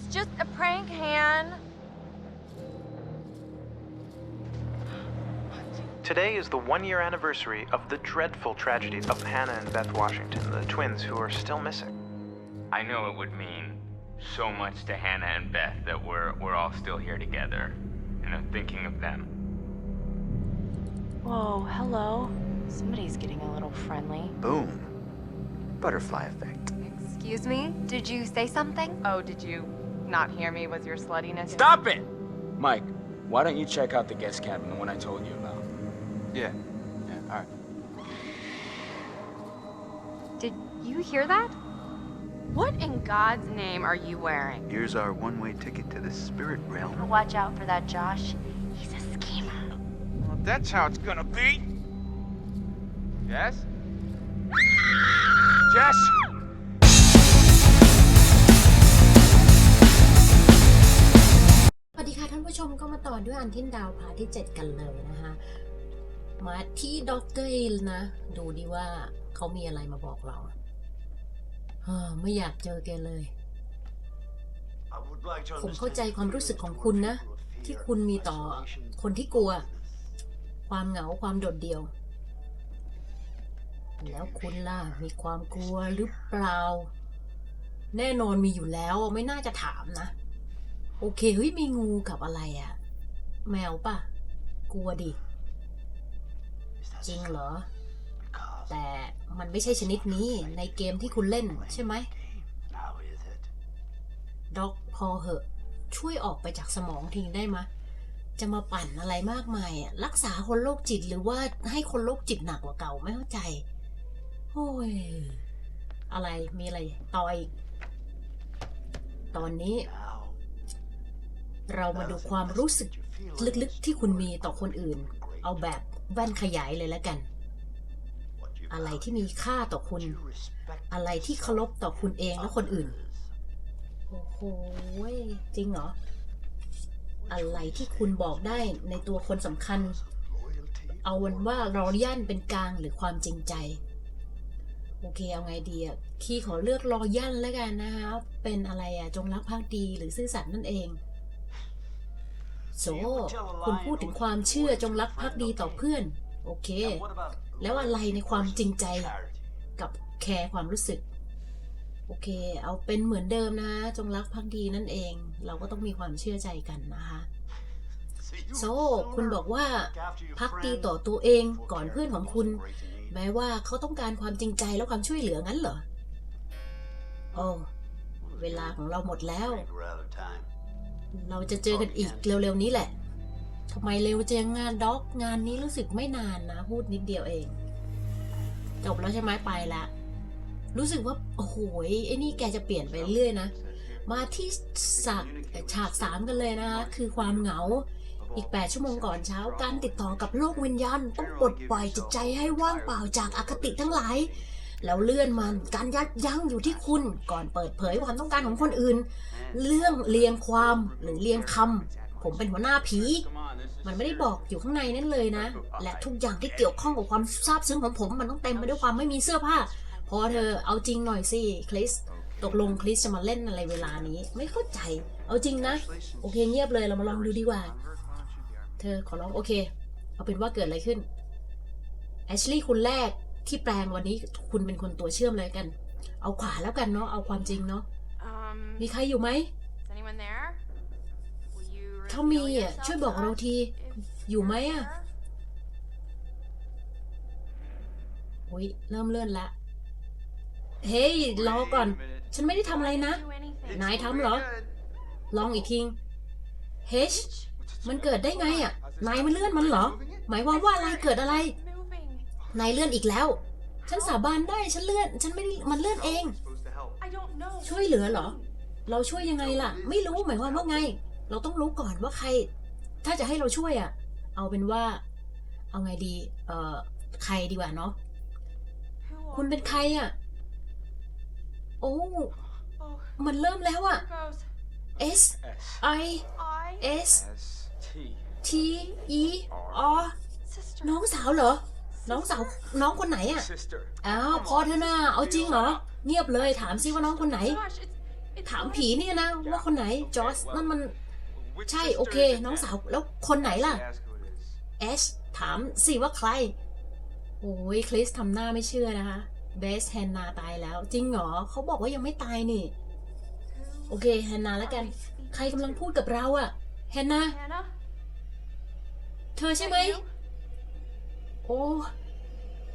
was just a prank, Han. Today is the one year anniversary of the dreadful tragedy of Hannah and Beth Washington, the twins who are still missing. I know it would mean so much to Hannah and Beth that we're we're all still here together, and I'm thinking of them. Whoa, hello. Somebody's getting a little friendly. Boom. Butterfly effect. Excuse me? Did you say something? Oh, did you not hear me with your sluttiness? Stop it! Mike, why don't you check out the guest cabin, the one I told you about? Yeah. Yeah, alright. Did you hear that? What in God's name are you wearing? Here's our one-way ticket to the spirit realm. Watch out for that Josh. He's a schemer. Well, that's how it's gonna be. Jess? Jess! ชมก็มาต่อด้วยอันทินดาวพาร์ทที่ 7 กันเลยนะคะ มาที่ด็อกเตอร์อิลนะ ดูดิว่าเขามีอะไรมาบอกเราเฮ้อไม่อยากเจอแกเลย ผมเข้าใจความรู้สึกของคุณนะ ที่คุณมีต่อคนที่กลัว ความเหงาความโดดเดี่ยว แล้วคุณล่ะ มีความกลัวหรือเปล่า แน่นอนมีอยู่แล้วไม่น่าจะถามนะ โอเคเฮ้ยมีงูกับอะไรอะแมวป่ะ กลัวดิ จริงเหรอ แต่มันไม่ใช่ชนิดนี้ในเกมที่คุณเล่นใช่ไหมด็อกพอเหอะ ช่วยออกไปจากสมองทิ้งได้มะจะมาปั่นอะไรมากมายอะรักษาคนโรคจิตหรือว่าให้คนโรคจิตหนักกว่าเก่าไม่เข้าใจโอ้ยอะไรมีอะไรต่ออีก ตอนนี้ เรามาดูความรู้สึกลึกๆที่คุณมีต่อคนอื่น เอาแบบแว่นขยายเลยแล้วกัน อะไรที่มีค่าต่อคุณ อะไรที่เคารพต่อคุณเองและคนอื่น โอ้โหจริงเหรอ อะไรที่คุณบอกได้ในตัวคนสำคัญ เอาวันว่าเราย่านเป็นกลางหรือความจริงใจ โอเคเอาไงดีอะ คีขอเลือกรอยันแล้วกันนะครับ เป็นอะไรอะจงรักภักดีหรือซื่อสัตย์นั่นเอง โซคุณพูดถึงความเชื่อจงรักภักดีต่อเพื่อน โอเค แล้วอะไรในความจริงใจกับแคร์ความรู้สึก โอเค เอาเป็นเหมือนเดิมนะ จงรักภักดีนั่นเอง เราก็ต้องมีความเชื่อใจกันนะคะโซคุณบอกว่าพักดีต่อตัวเองก่อนเพื่อนของคุณ แม้ว่าเขาต้องการความจริงใจและความช่วยเหลืองั้นเหรอ โอ้ เวลาของเราหมดแล้ว เราจะเจอกันอีกเร็วๆนี้แหละทำไมเร็วจังงานด็อกงานนี้รู้สึกไม่นานนะ พูดนิดเดียวเอง จบแล้วใช่ไหมไปละ รู้สึกว่า โอ้โหไอ้นี่แกจะเปลี่ยนไปเรื่อยนะ มาที่ฉากฉากสามกันเลยนะคะ คือความเหงาอีก 8 ชั่วโมงก่อนเช้า การติดต่อกับโลกวิญญาณ ต้องปลดปล่อยจิตใจให้ว่างเปล่าจากอคติทั้งหลาย แล้วเลื่อนมันการยัดยั้งอยู่ที่คุณก่อนเปิดเผยความต้องการของคนอื่น เรื่องเรียงความหรือเรียงคำผมเป็นหัวหน้าผี มันไม่ได้บอกอยู่ข้างในนั่นเลยนะ และทุกอย่างที่เกี่ยวข้องกับความซาบซึ้งของผม มันต้องเต็มไปด้วยความไม่มีเสื้อผ้า พอเธอเอาจริงหน่อยสิคริสตกลงคริสจะมาเล่นอะไรเวลานี้ ไม่เข้าใจ เอาจริงนะ โอเคเงียบเลยเรามาลองดูดีกว่า เธอขอร้องโอเค เอาเป็นว่าเกิดอะไรขึ้นแอชลีย์คุณแรก ที่แปลงวันนี้คุณเป็นคนตัวเชื่อมเลยกัน เอาขวาแล้วกันเนาะเอาความจริงเนาะ Um, มีใครอยู่ไหม is anyone there? Will you ถ้ามี reveal อะ yourself ช่วยบอก to เรา us ที if อยู่ไหม you're อะ there? อุ้ยเริ่มเลื่อนละ เฮ้ยรอก่อน ฉันไม่ได้ทำอะไรนะ Do anything. นายทำเหรอ ลองอีกทีเฮชมันเกิดได้ไงอะ นายมันเลื่อนมันเหรอ หมายความว่าอะไรเกิดอะไร Moving. นายเลื่อนอีกแล้ว ฉันสาบานได้ฉันเลื่อน ฉันไม่ได้มันเลื่อนเอง ช่วยเหลือเหรอ เราช่วยยังไงล่ะ ไม่รู้หมายความว่าไง เราต้องรู้ก่อนว่าใคร ถ้าจะให้เราช่วยอะ เอาเป็นว่า เอาไงดี เอ่อ ใครดีกว่าเนาะ คุณเป็นใครอะ โอ้ มันเริ่มแล้วอะ sister. น้องสาวเหรอ น้องสาวน้องคนไหนอะ sister. อ้าวพอเธอหน้าเอาจริงเหรอ เงียบเลยถามซิว่าน้องคนไหน Josh, it's ถามผีเนี่ยนะว่าคนไหนจอร์จนั่นมัน ใช่โอเค น้องสาวแล้วคนไหนล่ะแอชถามสิว่าใคร โอ้ยคริสทำหน้าไม่เชื่อนะคะเบสแฮนนาตายแล้ว จริงเหรอเขาบอกว่ายังไม่ตายนี่ โอเคแฮนนาแล้วกัน ใครกำลังพูดกับเราอะแฮนนา Hannah? เธอใช่ไหมโอ้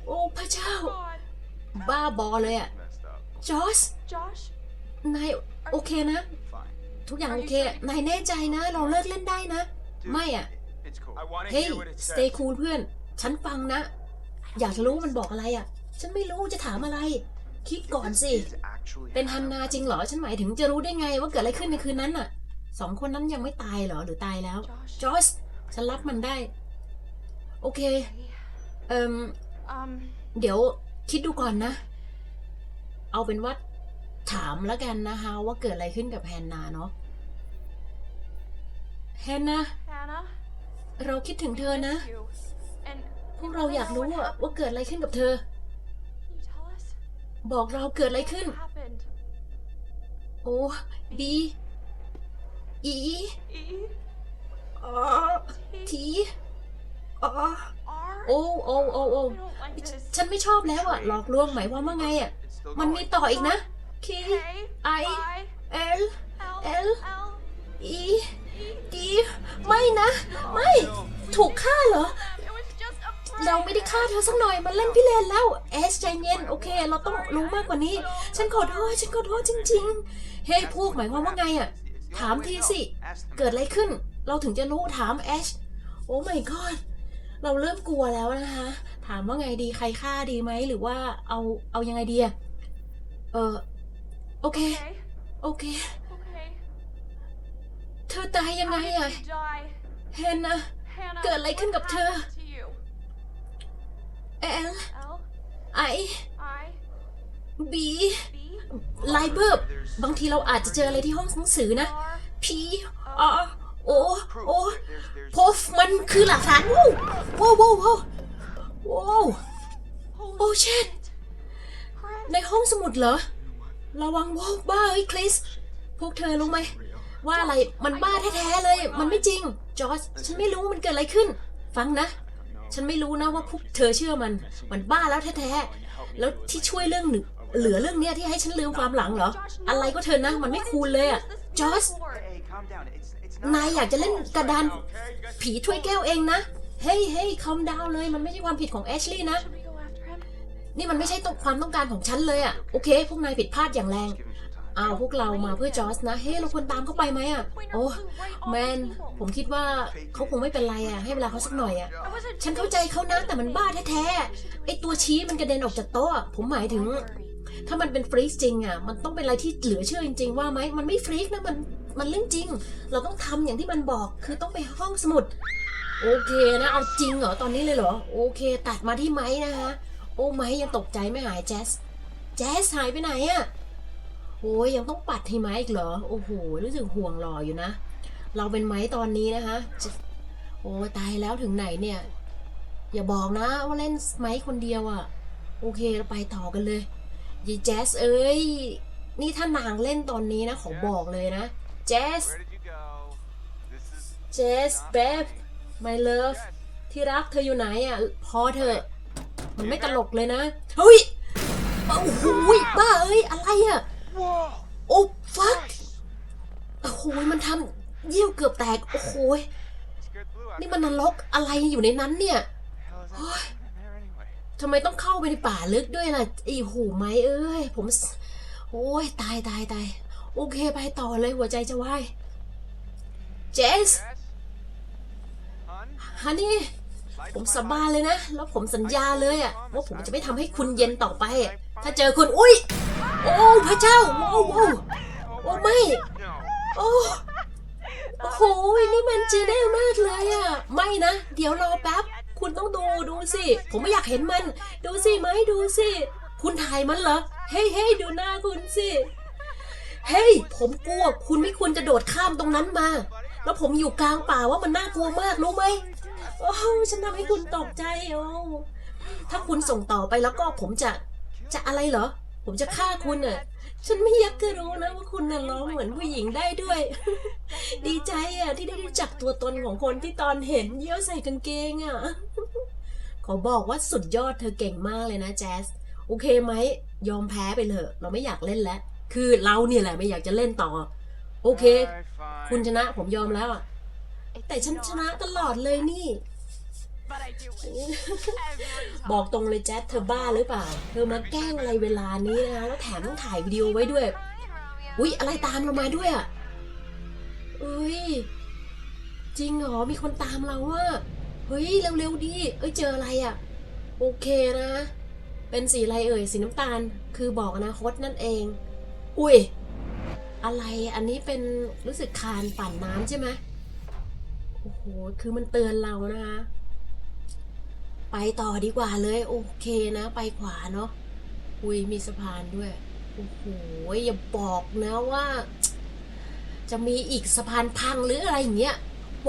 โอ้พระเจ้า God. บ้าบอเลยอะจอร์จ Josh? นายโอเคนะ ทุกอย่างโอเคนายแน่ใจนะ เราเลิกเล่นได้นะ ไม่อะ I want to เฮ้ย hear what it stay says. cool เพื่อน ฉันฟังนะ อยากจะรู้มันบอกอะไรอะฉันไม่รู้จะถามอะไร คิดก่อนสิ เป็นฮันนาจริงเหรอ ฉันหมายถึงจะรู้ได้ไงว่าเกิดอะไรขึ้นในคืนนั้นน่ะสองคนนั้นยังไม่ตายเหรอหรือตายแล้ว Josh? จอร์จฉันรับมันได้ โอเค เอิม Um, เดี๋ยวคิดดูก่อนนะ เอาเป็นว่าถามแล้วกันนะคะว่าเกิดอะไรขึ้นกับแฮนนาเนาะแฮนนา Hannah? เราคิดถึงเธอนะ You. And พวกเราอยากรู้อะว่าเกิดอะไรขึ้นกับเธอ can you tell us บอกเราเกิดอะไรขึ้น what happened? โอ้บีอี E? อ๋อ T? ที อ๋อ R? โอ้โอ้โอ้โอ้ I don't like this. ฉันไม่ชอบแล้วอะหลอกลวงหมายความว่าไงอะมันมีต่ออีกนะ K K? I I? L L? L L? E D ไม่นะ ไม่ ถูกฆ่าเหรอ It was just a prank. เราไม่ได้ฆ่าเธอสักหน่อย มันเล่นพี่เลนแล้วเอสใจเย็น โอเค เราต้องรู้มากกว่านี้ ฉันขอโทษ ฉันขอโทษจริง ๆ เฮ้ยพวกหมายความว่าไงอะถามทีสิ เกิดอะไรขึ้น เราถึงจะรู้ถามแอช โอ้ my god เราเริ่มกลัวแล้วนะคะ ถามว่าไงดีใครฆ่าดีไหมหรือว่าเอาเอายังไงดีอะเออโอเค Okay. โอเค Okay. เธอตายยังไง How did อะ you die? เฮนนะ Hannah, เกิดอะไรขึ้นกับเธอ what happened to you? L L? I I? B B? ไลเบิร์บบางทีเราอาจจะเจออะไรที่ห้องหนังสือนะ R? P R O O พฟมันคือหลักฐานวู้ว้าวว้าวว้าวว้าว Holy Oh, shit. Crap. ในห้องสมุดเหรอ ระวังว้าวบ้าเฮ้ยคริส พวกเธอรู้ไหม ว่าอะไรมันบ้าแท้ๆเลย มันไม่จริง จอร์จฉันไม่รู้มันเกิดอะไรขึ้น ฟังนะ ฉันไม่รู้นะว่าพวกเธอเชื่อมัน มันบ้าแล้วแท้ๆแล้วที่ช่วยเรื่องหนึ่งเหลือเรื่องเนี้ยที่ให้ฉันลืมความหลังเหรอ อะไรก็เธอนะ มันไม่คูลเลยอะจอร์จ นายอยากจะเล่นกระดาน ผีถ้วยแก้วเองนะ เฮ้ยเฮ้ยคอมดาวเลย มันไม่ใช่ความผิดของแอชลีย์นะ นี่มันไม่ใช่ต้องความต้องการของฉันเลยอะโอเค พวกนายผิดพลาดอย่างแรง เอาวพวกเรามาเพื่อจอร์จนะ เฮ้ยเราควรตามเขาไปไหมอะโอ้แมน ผมคิดว่าเขาคงไม่เป็นไรอะให้เวลาเขาสักหน่อยอะฉันเข้าใจเขานะแต่มันบ้าแท้ๆ ไอตัวชี้มันกระเด็นออกจากโต๊ะ ผมหมายถึง ถ้ามันเป็นฟรีซจริงอะมันต้องเป็นอะไรที่เหลือเชื่อจริง ๆ ว่าไหมมันไม่ฟรีซนะมันมันเรื่องจริง เราต้องทำอย่างที่มันบอกคือต้องไปห้องสมุด โอเคนะเอาจริงเหรอตอนนี้เลยเหรอโอเค ตัดมาที่ไม้นะคะโอ้ไม้ยังตกใจไม่หายแจสแจสหายไปไหนอะโอ้ยยังต้องปัดที่ไม้อีกเหรอโอ้โหรู้สึกห่วงหล่ออยู่นะ เราเป็นไม้ตอนนี้นะคะโอ้ตายแล้วถึงไหนเนี่ย อย่าบอกนะว่าเล่นไม้คนเดียวอะโอเคเราไปต่อกันเลย ยีแจสเอ้ย นี่ถ้านางเล่นตอนนี้นะขอบอกเลยนะแจสเจสเบฟ my love ที่รักเธออยู่ไหนอะ พอเถอะมันไม่ตลกเลยนะ เฮ้ย โอ้โหยบ้าเอ้ย อะไรอะ โอ้ฟักโอ้โหยมันทำเยี่ยวเกือบแตก โอ้โหยนี่มันนรกอะไรอยู่ในนั้นเนี่ยโอ้ย ทำไมต้องเข้าไปในป่าลึกด้วยล่ะไอ้หูไม้เอ้ย ผม โอ้ยตายตายตายโอเคไปต่อเลยหัวใจจะวายเจสฮันนี่ผมสาบานเลยนะ แล้วผมสัญญาเลยอะว่าผมจะไม่ทำให้คุณเย็นต่อไป ถ้าเจอคุณ อุ้ย โอ้พระเจ้า โอ้โอ้โอ้ไม่ โอ้โอ้โหนี่มันเจเด้มากเลยอะไม่นะ เดี๋ยวรอแป๊บ ต้องดูดูสิ ผมไม่อยากเห็นมัน ดูสิไหมดูสิ คุณถ่ายมันเหรอ เฮ้ยเฮ้ยดูหน้าคุณสิ เฮ้ย ผมกลัว คุณไม่ควรจะโดดข้ามตรงนั้นมา แล้วผมอยู่กลางป่าว่ามันน่ากลัวมากรู้ไหม โอ้ฉันทำให้คุณตกใจโอ้ถ้าคุณส่งต่อไปแล้วก็ผมจะ จะอะไรเหรอ ผมจะฆ่าคุณน่ะฉันไม่อยากจะรู้นะว่าคุณน่ะร้องเหมือนผู้หญิงได้ด้วย ดีใจอะที่ได้รู้จักตัวตนของคนที่ตอนเห็นเยี่ยวใส่กางเกงอะ ขอบอกว่าสุดยอดเธอเก่งมากเลยนะแจสโอเคไหมยอมแพ้ไปเถอะ เราไม่อยากเล่นแล้ว คือเราเนี่ยแหละไม่อยากจะเล่นต่อ โอเค คุณชนะผมยอมแล้วอะแต่ฉันชนะตลอดเลยนี่ บอกตรงเลยแจ๊ดเธอบ้าหรือเปล่า เธอมาแกล้งอะไรเวลานี้นะแล้วแถมต้องถ่ายวิดีโอไว้ด้วย อุ๊ย อะไรตามเรามาด้วยอะอุ้ย จริงเหรอ มีคนตามเราว่า เฮ้ยเร็วๆดีเอ้ยเจออะไรอะ โอเคนะ เป็นสีอะไรเอ่ยสีน้ำตาล คือบอกอนาคตนั่นเอง อุ้ยอะไรอันนี้เป็นรู้สึกคานปั่นน้ำใช่ไหมโอ้โหคือมันเตือนเรานะคะไปต่อดีกว่าเลยโอเคนะ ไปขวาเนาะอุ้ยมีสะพานด้วยโอ้โหอย่าบอกนะว่า จะมีอีกสะพานพังหรืออะไรอย่างเงี้ย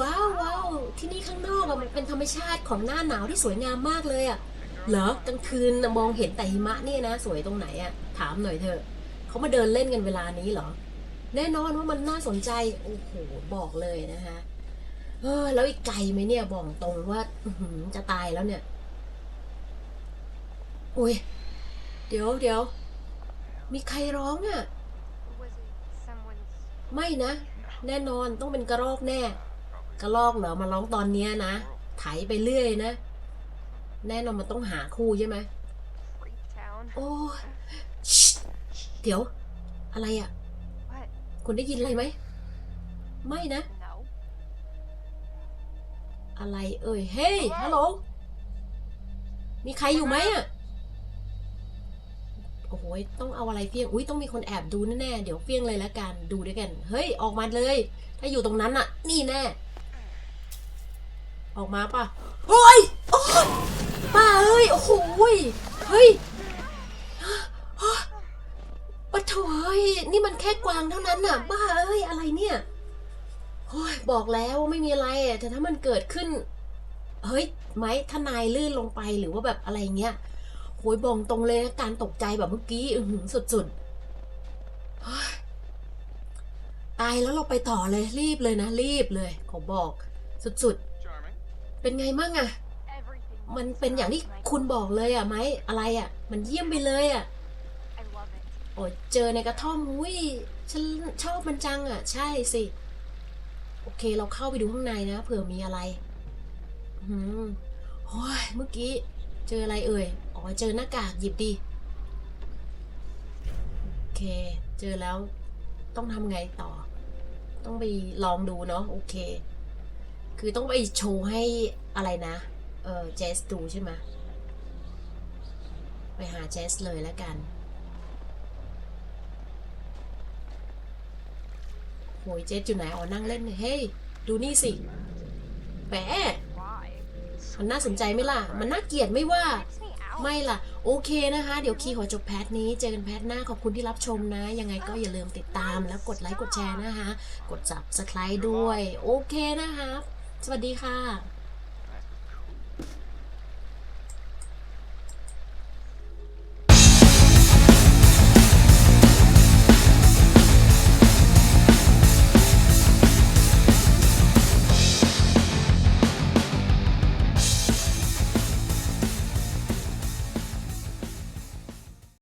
ว้าวว้าวที่นี่ข้างนอกอะมันเป็นธรรมชาติของหน้าหนาวที่สวยงามมากเลยอะเหรอกลางคืนมองเห็นแต่หิมะเนี่ยนะ สวยตรงไหนอะถามหน่อยเถอะเขามาเดินเล่นกันเวลานี้เหรอ แน่นอนว่ามันน่าสนใจโอ้โหบอกเลยนะคะเออ แล้วอีกไกลไหมเนี่ยบอกตรงว่าจะตายแล้วเนี่ยอุ้ยเดี๋ยวเดี๋ยวมีใครร้องอะ ไม่นะ แน่นอนต้องเป็นกระรอกแน่ กระรอกเหรอมาร้องตอนเนี้ยนะไถไปเรื่อยนะ แน่นอนมันต้องหาคู่ใช่ไหม freak town? โอ้ยชิเดี๋ยว อะไรอะ What? คุณได้ยินอะไรไหม ไม่นะ No. อะไรเอ่ย เฮ้ยฮัลโหลมีใครอยู่ไหมอะโอ้โหต้องเอาอะไรเฟี้ยง อุ้ยต้องมีคนแอบดูแน่ๆ เดี๋ยวเฟี้ยงเลยละกัน ดูด้วยกัน เฮ้ย ออกมาเลย ถ้าอยู่ตรงนั้นอะ นี่แน่ ออกมาป่ะ โอ้ยโอ้ยป้าเอ้ย โอ้โหยเฮ้ยปะโถเอ้ยนี่มันแค่กวางเท่านั้นน่ะบ้าเอ้ย อะไรเนี่ยโอ้ยบอกแล้วว่าไม่มีอะไรแต่ถ้ามันเกิดขึ้น เฮ้ยไหมถ้านายลื่นลงไปหรือว่าแบบอะไรเงี้ยโหยบอกตรงเลยนะการตกใจแบบเมื่อกี้อื้อหือสุดๆเฮ้ยตายแล้วเราไปต่อเลยรีบเลยนะ รีบเลย ขอบอก สุด เป็นไงมั่งอะมันเป็นอย่างที่คุณบอกเลยอะไหมอะไรอะมันเยี่ยมไปเลยอะโอ้เจอในกระท่อมวิฉันชอบมันจังอะใช่สิ โอเคเราเข้าไปดูข้างในนะเผื่อมีอะไรอืมโอ้ยเมื่อกี้เจออะไรเอ่ยอ๋อเจอหน้ากากหยิบดีโอเค เจอแล้วต้องทำไงต่อ ต้องไปลองดูเนาะโอเค คือต้องไปโชว์ให้อะไรนะ เออเจสดูใช่ไหมไปหาเจสเลยแล้วกันโหยเจสอยู่ไหนอ๋อนั่งเล่นเฮ้ยดูนี่สิแหมมันน่าสนใจไหมล่ะ มันน่าเกลียดไม่ว่า ไม่ล่ะ โอเคนะคะ เดี๋ยวคีขอจบแพทนี้ เจอกันแพทหน้าขอบคุณที่รับชมนะ ยังไงก็อย่าลืมติดตามแล้วกดไลค์กดแชร์นะคะ กด subscribe ด้วย โอเคนะคะ สวัสดีค่ะ